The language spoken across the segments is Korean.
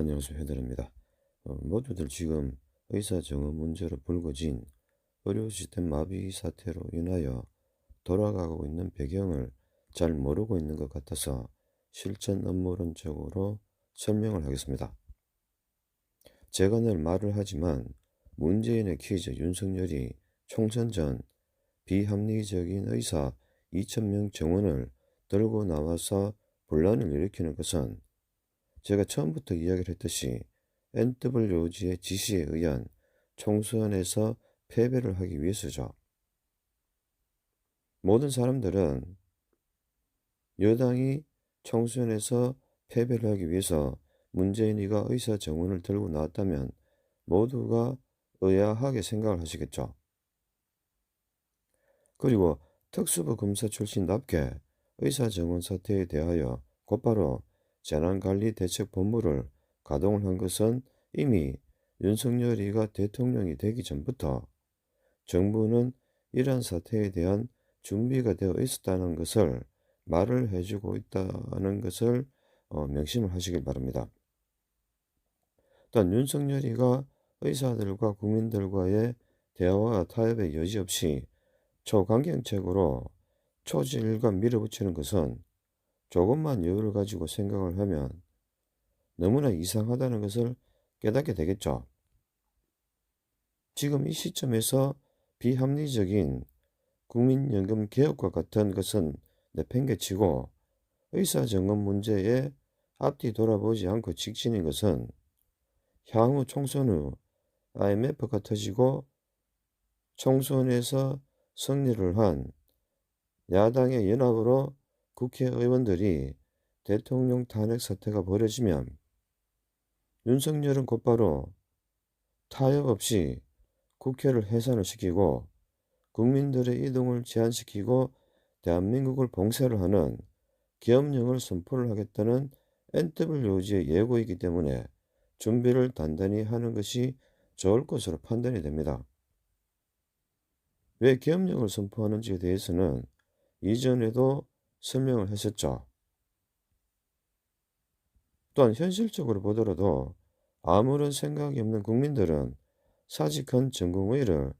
안녕하세요. 해드립니다. 어, 모두들 지금 의사 정원 문제로 불거진 의료 시스템 마비 사태로 인하여 돌아가고 있는 배경을 잘 모르고 있는 것 같아서 실천 업무론적으로 설명을 하겠습니다. 제가 늘 말을 하지만 문재인의 퀴즈 윤석열이 총선 전 비합리적인 의사 2천명 정원을 들고 나와서 분란을 일으키는 것은 제가 처음부터 이야기를 했듯이 NWOG의 지시에 의한 총선에서 패배를 하기 위해서죠. 모든 사람들은 여당이 총선에서 패배를 하기 위해서 문재인이가 의사 정원을 들고 나왔다면 모두가 의아하게 생각을 하시겠죠. 그리고 특수부 검사 출신답게 의사 정원 사태에 대하여 곧바로 재난관리대책본부를 가동을 한 것은 이미 윤석열이가 대통령이 되기 전부터 정부는 이러한 사태에 대한 준비가 되어 있었다는 것을 말을 해주고 있다는 것을 어, 명심을 하시길 바랍니다. 또한 윤석열이가 의사들과 국민들과의 대화와 타협의 여지 없이 초강경책으로 초질과 밀어붙이는 것은 조금만 여유를 가지고 생각을 하면 너무나 이상하다는 것을 깨닫게 되겠죠. 지금 이 시점에서 비합리적인 국민연금 개혁과 같은 것은 내팽개치고 의사정원 문제에 앞뒤 돌아보지 않고 직진인 것은 향후 총선 후 IMF가 터지고 총선에서 승리를 한 야당의 연합으로 국회의원들이 대통령 탄핵 사태가 벌어지면 윤석열은 곧바로 타협 없이 국회를 해산을 시키고 국민들의 이동을 제한시키고 대한민국을 봉쇄를 하는 계엄령을 선포를 하겠다는 NWOG의 예고이기 때문에 준비를 단단히 하는 것이 좋을 것으로 판단이 됩니다. 왜 계엄령을 선포하는지에 대해서는 이전에도 설명을 했었죠. 또한 현실적으로 보더라도 아무런 생각이 없는 국민들은 사직한 전공의를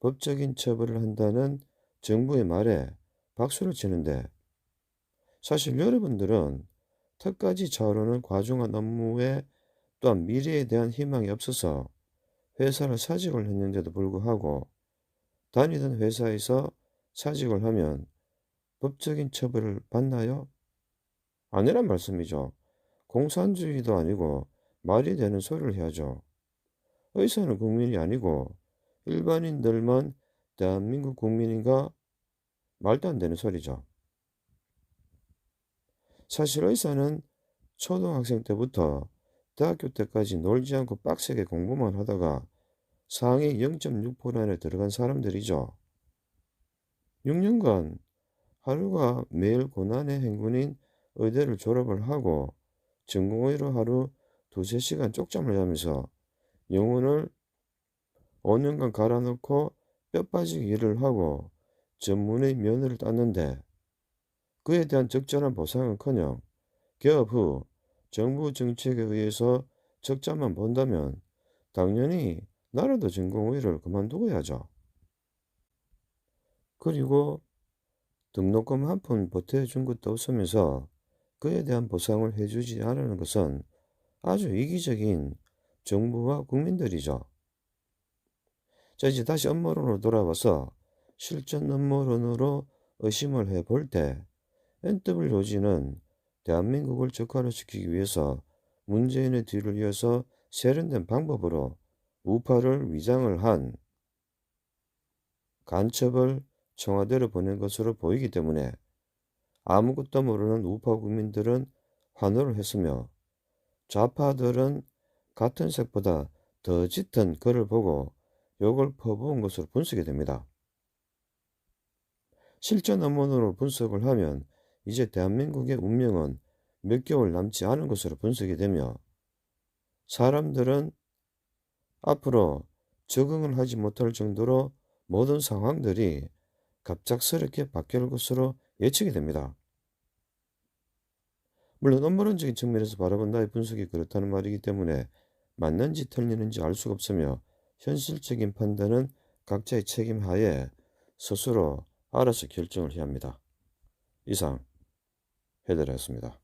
법적인 처벌을 한다는 정부의 말에 박수를 치는데 사실 여러분들은 턱까지 차오르는 과중한 업무에 또한 미래에 대한 희망이 없어서 회사를 사직을 했는데도 불구하고 다니던 회사에서 사직을 하면 법적인 처벌을 받나요? 아니란 말씀이죠. 공산주의도 아니고 말이 되는 소리를 해야죠. 의사는 국민이 아니고 일반인들만 대한민국 국민인가 말도 안 되는 소리죠. 사실 의사는 초등학생 때부터 대학교 때까지 놀지 않고 빡세게 공부만 하다가 상위 0.6% 안에 들어간 사람들이죠. 6년간 하루가 매일 고난의 행군인 의대를 졸업을 하고 전공의로 하루 두세 시간 쪽잠을 자면서 영혼을 5년간 갈아넣고 뼈 빠지게 일을 하고 전문의 면허를 땄는데 그에 대한 적절한 보상은커녕 개업 후 정부 정책에 의해서 적자만 본다면 당연히 나라도 전공의를 그만두고 야죠. 그리고 등록금 한 푼 보태준 것도 없으면서 그에 대한 보상을 해주지 않는 것은 아주 이기적인 정부와 국민들이죠. 자, 이제 다시 업무론으로 돌아와서 실전 업무론으로 의심을 해 볼 때 NWOG는 대한민국을 적화시키기 위해서 문재인의 뒤를 이어서 세련된 방법으로 우파를 위장을 한 간첩을 청와대로 보낸 것으로 보이기 때문에 아무것도 모르는 우파 국민들은 환호를 했으며 좌파들은 같은 색보다 더 짙은 글을 보고 욕을 퍼부은 것으로 분석이 됩니다. 실전 업무으로 분석을 하면 이제 대한민국의 운명은 몇 개월 남지 않은 것으로 분석이 되며 사람들은 앞으로 적응을 하지 못할 정도로 모든 상황들이 갑작스럽게 바뀔 것으로 예측이 됩니다. 물론 업무론적인 측면에서 바라본 나의 분석이 그렇다는 말이기 때문에 맞는지 틀리는지 알 수가 없으며 현실적인 판단은 각자의 책임 하에 스스로 알아서 결정을 해야 합니다. 이상 해드렸습니다.